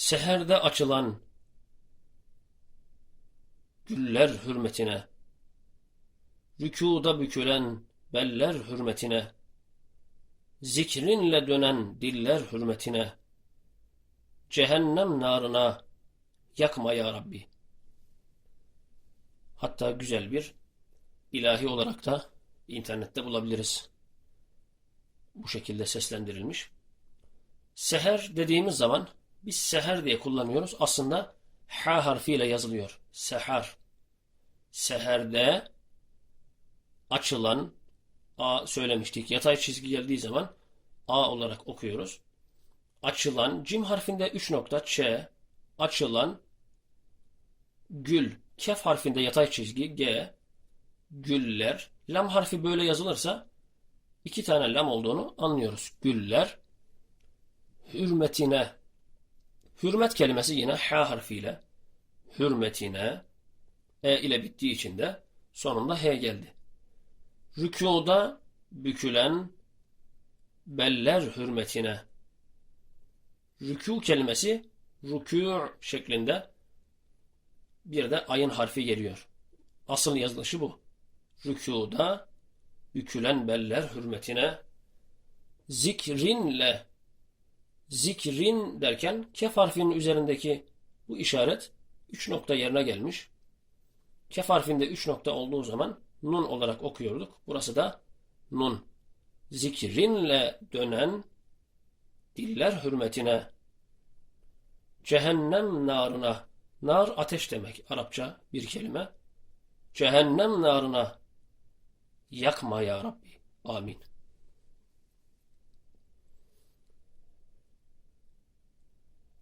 Seherde açılan güller hürmetine, rükuda bükülen beller hürmetine, zikrinle dönen diller hürmetine, cehennem narına yakma ya Rabbi. Hatta güzel bir ilahi olarak da internette bulabiliriz. Bu şekilde seslendirilmiş. Seher dediğimiz zaman biz seher diye kullanıyoruz. Aslında ha harfiyle yazılıyor. Seher. Seherde açılan A söylemiştik. Yatay çizgi geldiği zaman A olarak okuyoruz. Açılan cim harfinde 3 nokta ç açılan gül kef harfinde yatay çizgi g güller lam harfi böyle yazılırsa iki tane lam olduğunu anlıyoruz. Güller hürmetine hürmet kelimesi yine ha harfiyle hürmetine e ile bittiği için de sonunda h geldi. Rükuda bükülen beller hürmetine rükû kelimesi rükû şeklinde bir de ayın harfi geliyor. Asıl yazılışı bu. Rükuda bükülen beller hürmetine zikrinle zikrin derken kef harfinin üzerindeki bu işaret 3 nokta yerine gelmiş. Kef harfinde 3 nokta olduğu zaman nun olarak okuyorduk. Burası da nun. Zikrinle dönen diller hürmetine cehennem narına nar ateş demek Arapça bir kelime. Cehennem narına yakma ya Rabbi. Amin.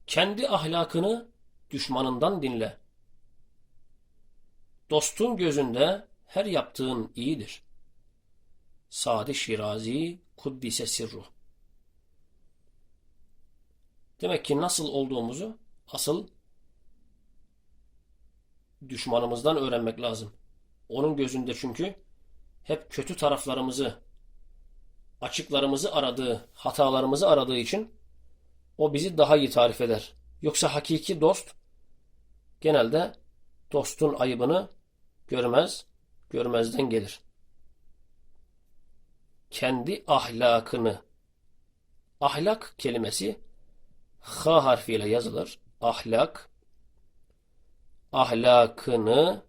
Kendi ahlakını düşmanından dinle. Dostun gözünde her yaptığın iyidir. Sadi Şirazi Kuddise Sirruh Demek ki nasıl olduğumuzu asıl düşmanımızdan öğrenmek lazım. Onun gözünde çünkü hep kötü taraflarımızı, açıklarımızı aradığı, hatalarımızı aradığı için o bizi daha iyi tarif eder. Yoksa hakiki dost genelde dostun ayıbını görmez, görmezden gelir. Kendi ahlakını ahlak kelimesi ha harfiyle yazılır. Ahlak ahlakını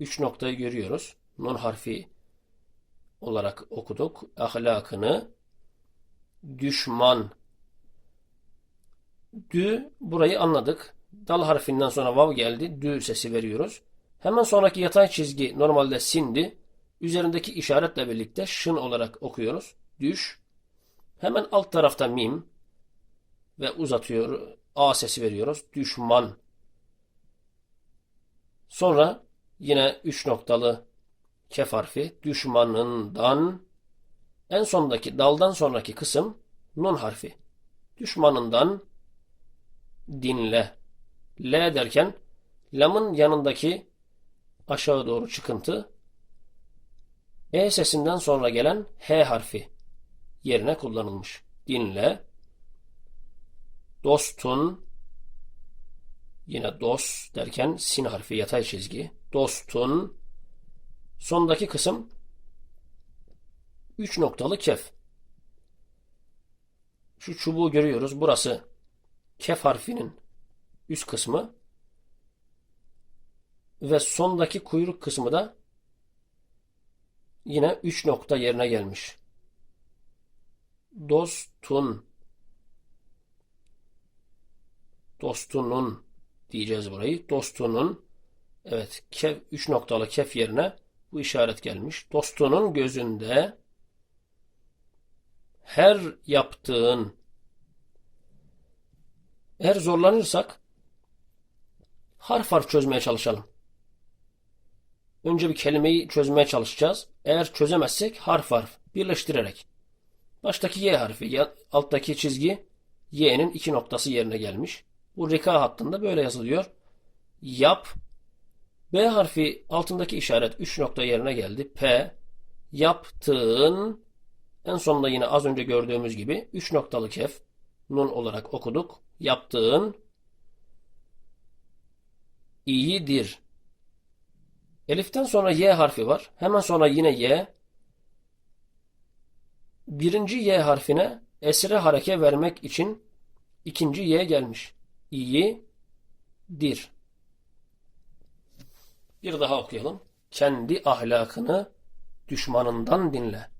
üç noktayı görüyoruz. Nun harfi olarak okuduk. Ahlakını düşman dü burayı anladık. Dal harfinden sonra vav geldi. Dü sesi veriyoruz. Hemen sonraki yatay çizgi normalde sindi. Üzerindeki işaretle birlikte şın olarak okuyoruz. Düş. Hemen alt tarafta mim ve uzatıyor. A sesi veriyoruz. Düşman. Sonra yine üç noktalı kef harfi düşmanından en sondaki daldan sonraki kısım nun harfi. Düşmanından dinle. L derken lamın yanındaki aşağı doğru çıkıntı E sesinden sonra gelen H harfi yerine kullanılmış. Dinle. Dostun yine dos derken sin harfi yatay çizgi. Dostun sondaki kısım 3 noktalı kef. Şu çubuğu görüyoruz. Burası kef harfinin üst kısmı ve sondaki kuyruk kısmı da yine 3 nokta yerine gelmiş. Dostun dostunun diyeceğiz burayı. Dostunun evet kef, 3 noktalı kef yerine bu işaret gelmiş. Dostunun gözünde her yaptığın eğer zorlanırsak harf harf çözmeye çalışalım. Önce bir kelimeyi çözmeye çalışacağız. Eğer çözemezsek harf harf birleştirerek. Baştaki Y harfi, alttaki çizgi Y'nin iki noktası yerine gelmiş. Bu rika hattında böyle yazılıyor. Yap. B harfi altındaki işaret 3 nokta yerine geldi. P. Yaptığın. En sonunda yine az önce gördüğümüz gibi 3 noktalı kef. Nun olarak okuduk. Yaptığın iyidir. Elif'ten sonra Y harfi var. Hemen sonra yine Y. Birinci Y harfine esre hareke vermek için ikinci Y gelmiş. İyidir. Bir daha okuyalım. Kendi ahlakını düşmanından dinle.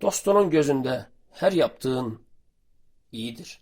Dostunun gözünde her yaptığın iyidir.